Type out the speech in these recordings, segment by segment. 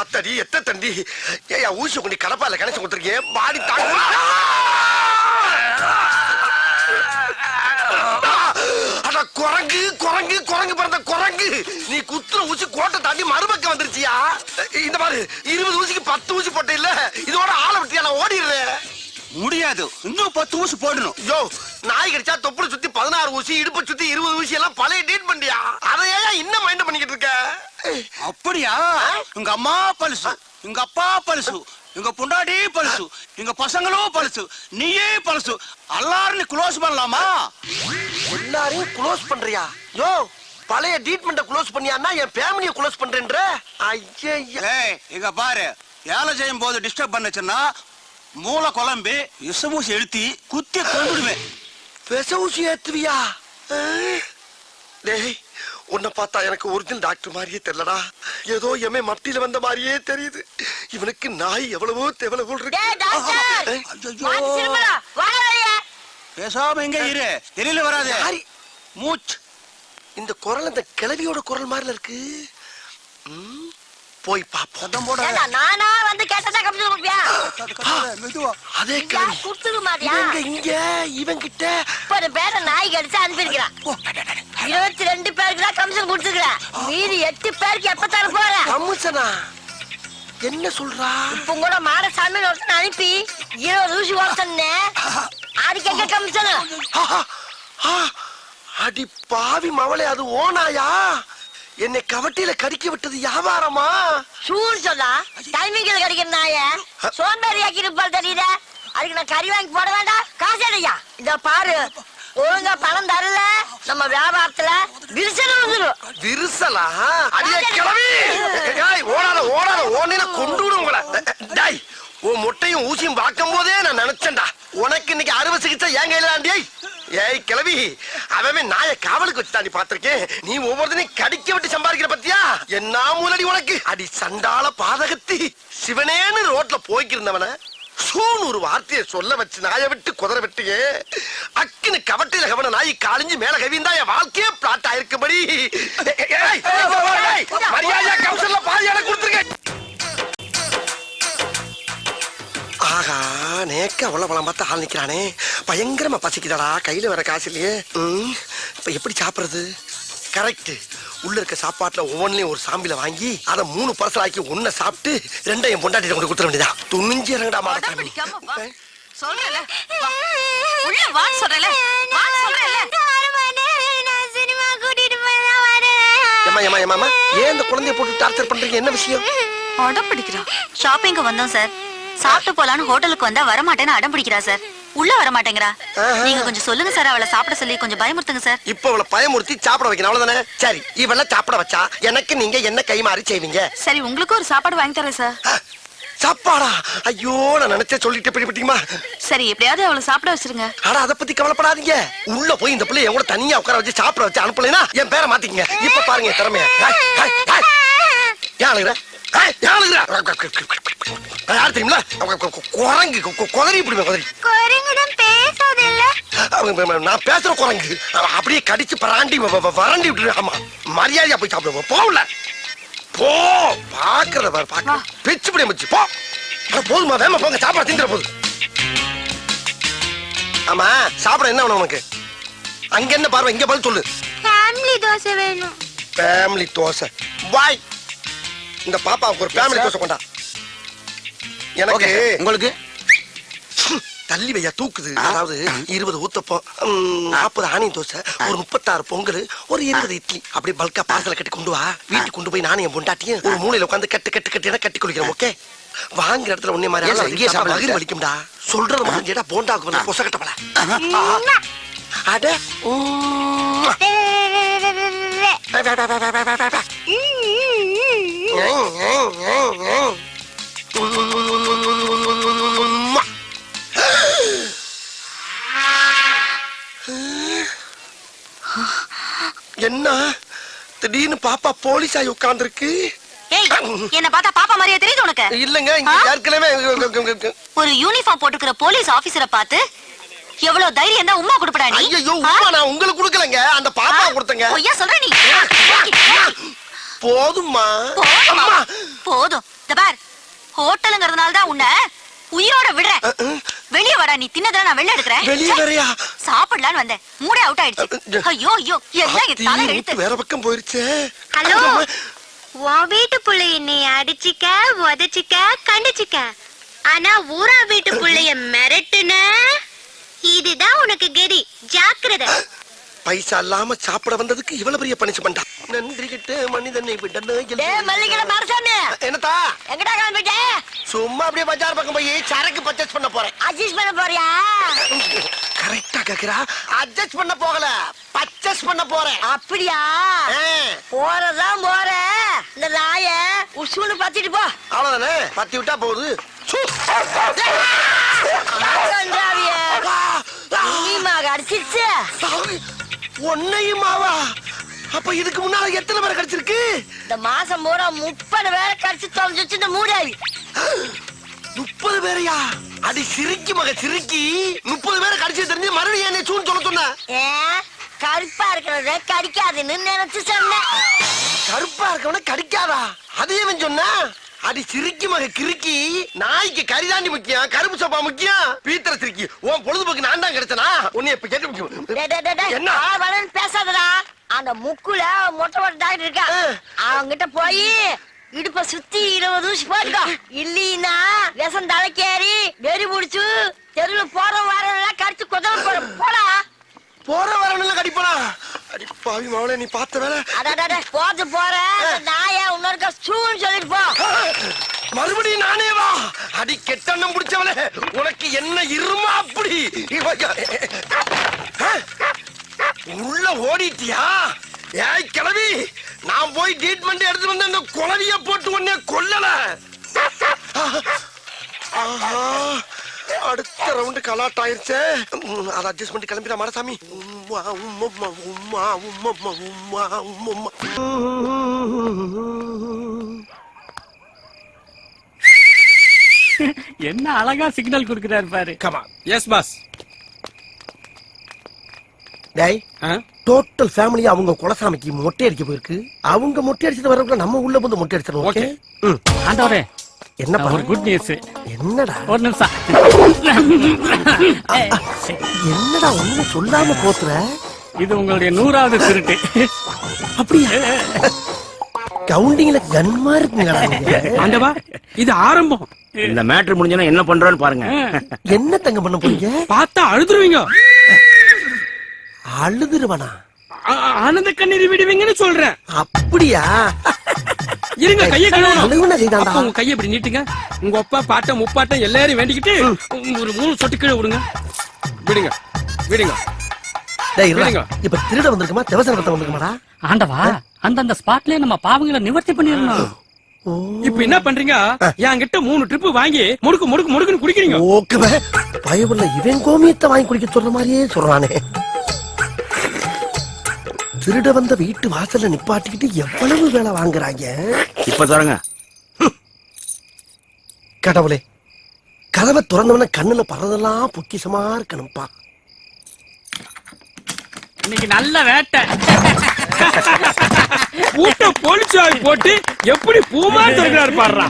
ஆத்தாடி எத்த தண்டி? ஏயா ஊசி கொண்டு கடப்பால கணச்சு கொடுத்துருக்கேன் பாடி தாங்க. அட குரங்கு குரங்கு குரங்கு பிறந்த குரங்கு. நீ குத்துற ஊசி கோட்டை தாண்டி மறுபக்கம் வந்துருச்சியா? இந்த மாதிரி இருபது ஊசிக்கு பத்து ஊசி போட்ட இல்ல இதோட ஆளை விட்டியா நான் ஓடிடுறேன். முடியாது. இன்னும் பத்து ஊசி போடணும். யோ நாய் கடிச்சா தொப்புளை சுத்தி பதினாறு ஊசி இடுப்பை சுத்தி இருபது ஊசி எல்லாம் பழைய டீட் பண்ணியா அதை ஏன் இன்னும் மைண்ட் பண்ணிக்கிட்டு இருக்க? அப்படியா? உங்க அம்மா பழுசு உங்க அப்பா பழுசு உங்க பொண்டாடி பழுசு எங்க பசங்களும் பழுசு நீயே பழுசு எல்லாரும் க்ளோஸ் பண்ணலாமா? எல்லாரையும் க்ளோஸ் பண்றியா? யோ பழைய ட்ரீட்மெண்ட்டை க்ளோஸ் பண்ணியான்னா என் ஃபேமிலியை க்ளோஸ் பண்றேன்ற? ஐயா இங்க பாரு. வேலை செய்யும் போது டிஸ்டர்ப் பண்ணுச்சுன்னா மூளை குழம்பி விஷமூசி எழுத்தி குத்தி கொண்டுடுவேன் விச ஊசி ஏத்துவியா? டேய் உன்னை பார்த்தா எனக்கு ஒரிஜினல் டாக்டர் மாதிரியே தெரியலடா. ஏதோ எமே மட்டியில வந்த மாதிரியே தெரியுது. இவனுக்கு நாய் எவ்வளவோ வாடா வெளிய பேசாம எங்க இரு. வெளியில வராது. யாரு? மூச்சு இந்த குரல் இந்த கிளவியோட குரல் மாதிரில இருக்கு. ம், போய் பாப்போம் நானா வந்து கேட்டதா கம்ப்யூட்டர் கொடுப்பியா மெதுவா. அதே கிளவி. இவங்க இங்க இவன் கிட்ட இப்ப பேரை நாய் கடிச்சு அனுப்பியிருக்கிறான். இருபத்தி ரெண்டு பேருக்கு தான் கமிஷன் கொடுத்துருக்கிறேன். மீதி எட்டு பேருக்கு எப்ப தர போற? என்ன சொல்றா? இப்ப கூட மாடசாமி ஒருத்தன் அனுப்பி இருபது ஊசி ஓட்டனே அதுக்கு எங்க கமிஷன்? அடி பாவி மவளே அது ஓனாயா? என்னை கவட்டியில கடிக்க விட்டது வியாபாரமா? சூடு சொல்லா. டைமிங்ல கிடைக்கிற நாய. சோம்பேறி ஆக்கி இருப்பார் தெரியுத. அதுக்கு நான் கறி வாங்கி போட வேண்டாம். காசு அடையா இத பாரு. ஒழுங்கா பணம் தரல. நம்ம வியாபாரத்துல விரிசல் வந்துடும் விரிசலா? அடியே கிளவி ஏய், ஓடாத ஓடாத. ஓடின கொண்டு விடும் உங்களை. டேய் உன் முட்டையும் ஊசியும் பார்க்கும் போதே நான் நினைச்சேன்டா. உனக்கு இன்னைக்கு அறுவை சிகிச்சை என் கையில தாண்டி? ஏய் கிளவி அவன் நாய காவலுக்கு வச்சு தாண்டி பாத்திருக்கேன் நீ ஒவ்வொருத்தனையும் கடிக்க விட்டு சம்பாதிக்கிற பத்தியா? என்ன மூலடி உனக்கு? அடி சண்டால பாதகத்தி. சிவனேன்னு ரோட்ல போய்க்கிருந்தவன சூன் ஒரு வார்த்தையை சொல்ல வச்சு நாயை விட்டு குதிரை விட்டுங்க அக்குன்னு கவட்டையில கவன நாய் காலிஞ்சு மேல கவிந்தா என் வாழ்க்கையே பிளாட் ஆயிருக்கும்படி. ஏய், மரியாதையா கவுசல்ல பாதி கொடுத்துருக்கேன். ஆகா நேக்க அவ்வளவு பழம் பார்த்து ஆள் நிக்கிறானே. பயங்கரமா பசிக்குதாடா கையில வர காசு இல்லையே. ம், இப்ப எப்படி சாப்பிடுறது? கரெக்ட் உள்ள இருக்க சாப்பாட்டுல ஒவ்வொன்றையும் ஒரு சாம்பில வாங்கி அதை மூணு பர்சல் ஆக்கி ஒன்ன சாப்பிட்டு ரெண்டையும் பொண்டாட்டி கொண்டு கொடுத்துட வேண்டியதா துணிஞ்சு இறங்கடா வா. சொல்றேன்ல, வா. உள்ள வான்னு சொல்றேன்ல, வான்னு சொல்றேன்ல. ஏமா ஏமா ஏமா ஏன் இந்த குழந்தைய போட்டு டார்ச்சர் பண்றீங்க? என்ன விஷயம்? அடம் பிடிக்கிறா. ஷாப்பிங்க்கு வந்தோம் சார் சாப்பிட்டு போலான்னு ஹோட்டலுக்கு வந்தா வரமாட்டேன்னு அடம் பிடிக்கிறா சார். உள்ள வர மாட்டேங்கிறா. நீங்க கொஞ்சம் சொல்லுங்க சார். அவளை சாப்பிட சொல்லி கொஞ்சம் பயமுறுத்துங்க சார். இப்ப அவளை பயமுறுத்தி சாப்பிட வைக்கணும். அவ்வளவுதானே? சரி இவள சாப்பிட வச்சா எனக்கு நீங்க என்ன கை மாறி செய்வீங்க? சரி உங்களுக்கு ஒரு சாப்பாடு வாங்கி தரேன் சார். சாப்பாடா? ஐயோ நான் நினைச்சே சொல்லிட்டு பிடிப்பட்டீங்களா சரி எப்படியாவது அவளை சாப்பிட வச்சிருங்க. ஆனா அத பத்தி கவலைப்படாதீங்க. உள்ள போய் இந்த பிள்ளை என் கூட தனியா உட்கார வச்சு சாப்பிட வச்சு அனுப்பலைன்னா என் பேரை மாத்திக்கங்க. இப்ப பாருங்க திறமைய. ஏன் அழுகுற? யார் தெரியுமில குரங்கு குதறி இப்படி குதறி. அவங்க நான் பேசுற குரங்கு. அப்படியே கடிச்சு பராண்டி வ- வ- வறண்டி விட்டுரு ஆமா மரியாதையா போய் சாப்பிடுவோம் போகல போ பாக்குறத பாரு பாக்க பிச்சு பிடி போ. போதுமா வேமா போங்க சாப்பாடு திங்கிற போது. ஆமா சாப்பிட என்ன வேணும் உனக்கு? அங்க என்ன பார்வை? இங்க பதில் சொல்லு. ஃபேமிலி தோசை வேணும். ஃபேமிலி தோசை. வாய். இந்த பாப்பாவுக்கு ஒரு ஃபேமிலி தோசை கொண்டா. எனக்கு உங்களுக்கு? தள்ளி வையா தூக்குது. அதாவது இருபது ஊத்தப்பம் ம், நாற்பது ஆனியன் தோசை ஒரு முப்பத்தாறு பொங்கல் ஒரு இருபது இட்லி. அப்படியே பல்கா பார்சல கட்டி கொண்டு வா. வீட்டுக்கு கொண்டு போய் நானும் என் பொண்டாட்டியும் ஒரு மூலையில உட்காந்து கட்டு கட்டு கட்டி கட்டி குளிக்கிறோம் ஓகே வாங்குற இடத்துல உன்னை மாதிரி சாப்பிட மகிழ் வலிக்கும்டா சொல்றது மட்டும் கேட்டா போண்டாக்கு வந்து கொச கட்டப்பல அட உம். என்ன? திடீர்னு பாப்பா போலீஸ் ஆகி உட்கார்ந்துருக்கு என்ன பார்த்தா பாப்பா மாதிரியே தெரியுது உனக்கு. இல்லங்க? ஏற்கனவே ஒரு யூனிஃபார்ம் போட்டுக்கிற போலீஸ் ஆபீசரை பார்த்து எவ்வளவு தைரியம் தான் உமா கொடுப்படா நீ? ஐயோ? உமா நான் உங்களுக்கு கொடுக்கலங்க. அந்த பாப்பா கொடுத்தங்க. பொய்யா சொல்ற நீ? போதும்மா. போதுமா? அம்மா. போதும். இந்த பார். ஹோட்டலுங்கிறதுனால தான் உன்னை உயிரோட விடுறேன். வெளிய வாடா நீ தின்னதை நான் வெளில எடுக்கிறேன். வெளிய வரையா? சாப்பிடலான்னு வந்தேன். மூடே அவுட் ஆயிடுச்சு. ஐயோ ஐயோ. எல்லாம் என் தலை எழுத்து வேற பக்கம் போயிருச்சே. ஹலோ? உன் வீட்டு புள்ளைய நீ அடிச்சிக்க உதச்சிக்க கண்டிச்சிக்க. ஆனா ஊரா வீட்டு புள்ளைய மிரட்டுன? இதுதான் உனக்கு கெதி. ஜாக்கிரதை. பைசா இல்லாம சாப்பிட வந்ததுக்கு இவ்வளவு பெரிய பனிஷ்மெண்டா நன்றி கிட்ட மனிதனை என்னத்தா எங்கடா கிளம்பிட்ட சும்மா அப்படியே பஜார் பக்கம் போய் சரக்கு பர்ச்சேஸ் பண்ண போறேன் அட்ஜஸ்ட் பண்ண போறியா கரெக்டா கேக்குறா அட்ஜஸ்ட் பண்ண போகல பர்ச்சேஸ் பண்ண போறேன் அப்படியா போறதான் போற இந்த நாய உசுன்னு பத்திட்டு போ அவ்வளவுதானே பத்தி விட்டா போகுது சு. உன்னையும் மாவா அப்ப இதுக்கு முன்னால எத்தனை பேரை கிடைச்சிருக்கு? இந்த மாசம் பூரா முப்பது பேரை கடிச்சு தொலைஞ்சிச்சு இந்த மூடாவி முப்பது பேரையா? அடி சிரிக்கி மக சிரிக்கி. முப்பது பேரை கடிச்சு தெரிஞ்சு மறுபடியும் என்ன சூன்னு சொல்ல சொன்ன? கருப்பா இருக்கிறத கடிக்காதுன்னு நினைச்சு சொன்னேன் கருப்பா இருக்கவன கடிக்காதா? அதே இவன் சொன்னா? அடி சிரிக்கி மக கிறுக்கி. நாய்க்கு கரிதாண்டி முக்கியம் கருப்பு சப்பா முக்கியம். பீத்திர சிரிக்கி. உன் பொழுதுபோக்கு நான் தான் கிடைச்சனா? உன்னை இப்ப டேய், டேய். என்ன? வரேன்னு பேசாதடா. அந்த முக்குல மொட்டை மொட்டை டாக்டர் இருக்கா. அவங்கிட்ட போய் இடுப்ப சுத்தி இருபது ஊசி போட்டுக்கோ. இல்லீன்னா விஷம் தலைக்கேறி வெறி புடிச்சு தெருவுல போற வாரம் கடிச்சு குதல போற போடா. போற வரணும்ல கடிப்பனா அடி பாவி மவளே நீ பார்த்த வேலை? அடாடா போது போற. நாய இன்னொருக்க சூன்னு சொல்லிட்டு போ. மறுபடியும் நானே வா. அடி கெட்டண்ணம் பிடிச்சவளே உனக்கு என்ன இருமா அப்படி? உள்ள ஓடிட்டியா? ஏய் கிளவி நான் போய் ட்ரீட்மெண்ட் எடுத்து வந்து அந்த குளவிய போட்டு உன்னை கொல்லல. ஆஹா. அடுத்த ரவுண்டு கலாட் ஆயிருச்சே. அதை அட்ஜஸ்ட் பண்ணி கிளம்பிடா மாடசாமி. உம்மா உம்மம்மா உம்மா உம்மம்மா உம்மா உம்மம்மா என்ன அழகா சிக்னல் கொடுக்கிறாரு பாரு. கமா எஸ் பாஸ் டேய் டோட்டல் ஃபேமிலி அவங்க குலசாமிக்கு மொட்டை அடிக்க போயிருக்கு. அவங்க மொட்டை அடிச்சது வரக்குள்ள நம்ம உள்ள வந்து மொட்டை அடிச்சிடணும் ஓகே. ஆண்டவரே என்ன ஒரு குட் நியூஸ் என்னடா? ஒரு நிமிஷம். என்னடா ஒண்ணு சொல்லாம போத்துற? இது உங்களுடைய நூறாவது திருட்டு. அப்படியா? கவுண்டிங்ல கன்மா இருக்குங்களா? ஆண்டவா இது ஆரம்பம். இந்த மேட்ரு முடிஞ்சோன்னா என்ன பண்றோன்னு பாருங்க. என்ன தங்க பண்ண போறீங்க? பார்த்தா அழுதுருவீங்க. அழுதுருவனா? ஆனந்த கண்ணீர் விடுவீங்கன்னு சொல்றேன். அப்படியா? இருங்க கைய கழுவணும் உங்க கைய இப்படி நீட்டுங்க. உங்க அப்பா பாட்டம் முப்பாட்டம் எல்லாரும் வேண்டிக்கிட்டு ஒரு மூணு சொட்டு கீழே விடுங்க. விடுங்க விடுங்க. இப்ப திருட வந்திருக்குமா? பத்தம் வந்திருக்குமாடா? ஆண்டவா அந்தந்த ஸ்பாட்லயே நம்ம பாவங்களை நிவர்த்தி பண்ணிடணும். ஓ. இப்ப என்ன பண்றீங்க? என்கிட்ட மூணு ட்ரிப் வாங்கி முடுக்கு முடுக்கு முடுக்குன்னு குடிக்கிறீங்க. ஓகே பயவுள்ள இவன் கோமியத்தை வாங்கி குடிக்க சொல்ற மாதிரியே சொல்றானே. திருட வந்த வீட்டு வாசல்ல நிப்பாட்டிக்கிட்டு எவ்வளவு வேலை வாங்குறாங்க? இப்ப தரங்க. கடவுளே கதவை திறந்தவன கண்ணுல பறதெல்லாம் பொக்கிஷமா இருக்கணும்ப்பா இன்னைக்கு நல்ல வேட்டை. பூட்ட போலீசாய் போட்டு எப்படி பூமா திறக்கிறாரு பாடுறா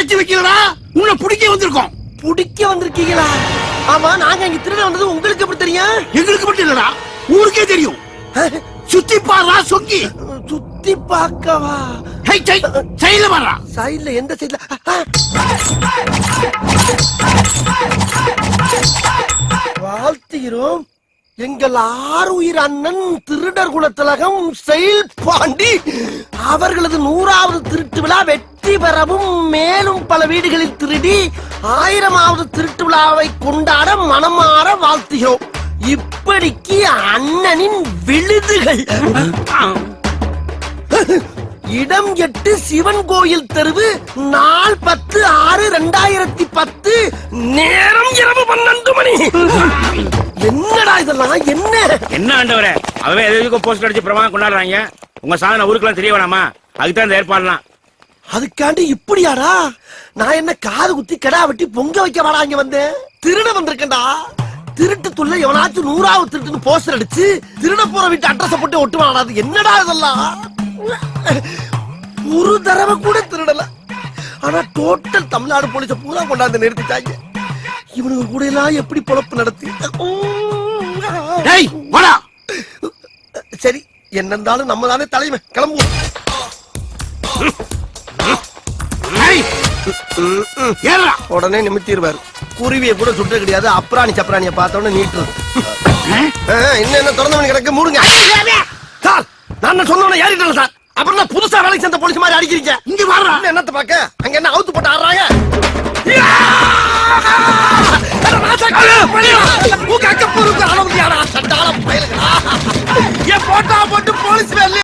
அடைச்சு வைக்கிறடா உன்னை பிடிக்க வந்திருக்கோம். புடிக்க வந்திருக்கீங்களா? ஆமா நாங்க இங்க திருட வந்தது உங்களுக்கு எப்படி தெரியும்? எங்களுக்கு மட்டும் இல்லடா. ஊருக்கே தெரியும். சுத்தி பாடுறா சொக்கி சுத்தி பார்க்கவா? ஹை சை சைல பாடுறா சைடுல எந்த சைடுல? வாழ்த்துகிறோம். எங்கள் ஆறுயிர் அண்ணன் திருடர் குலத்திலகம் செயல் பாண்டி. அவர்களது நூறாவது திருட்டு விழா வெற்றி பெறவும் மேலும் பல வீடுகளில் திருடி ஆயிரமாவது திருட்டு விழாவை கொண்டாட மனமாற வாழ்த்துகிறோம். இப்படிக்கு அண்ணனின் விழுதுகள். இடம் எட்டு சிவன் கோயில் தெருவு நாள் பத்து ஆறு ரெண்டாயிரத்தி பத்து நேரம் இரவு பன்னெண்டு மணி. என்னடா இதெல்லாம்? என்ன? என்ன ஆண்டவரே? அவன் எதுக்கும் போஸ்ட் அடிச்சு பிரமாதம் கொண்டாடுறாங்க. உங்க சாதனை ஊருக்குலாம் தெரிய வேணாமா? அதுக்கு இந்த ஏற்பாடுலாம். அதுக்காண்டி இப்படியாடா? நான் என்ன காது குத்தி கடா வெட்டி பொங்க வைக்க வாடா இங்க வந்தேன் திருட வந்திருக்கேன்டா. திருட்டு துள்ள எவனாச்சும் நூறாவது திருட்டுன்னு போஸ்டர் அடிச்சு திருட போற வீட்டு அட்ரஸ் போட்டு ஒட்டுவானா? அது என்னடா இதெல்லாம்? ஒரு தடவை கூட திருடல. ஆனா டோட்டல் தமிழ்நாடு போலீஸ பூரா கொண்டாந்து நிறுத்திட்டாங்க. இவனுக்கு கூட எல்லாம் எப்படி பொழப்பு நடத்தி சரி என்ன இருந்தாலும் நம்ம தானே தலைமை. கிளம்புவோம். உடனே நிமித்திடுவாரு. குருவியை கூட சுட்ட கிடையாது. அப்ராணி சப்ராணியை பார்த்தோன்னே நீட்டுறது. என்ன திறந்த மணி கிடக்கு? மூடுங்க. சார் நான் என்ன சொன்னோன்னே ஏறிட்டேன் சார். அப்புறம் என்ன புதுசா வேலைக்கு சேர்ந்த போலீஸ் மாதிரி அடிக்கிறீங்க? இங்க வர்றா என்னத்த பாக்க அங்க என்ன அவுத்து போட்டு ஆடுறாங்க? உங்க அக்க பொறுப்பு அளவு சண்டாளம் பயலுங்களா என் போட்டா போட்டு போலீஸ் வேலை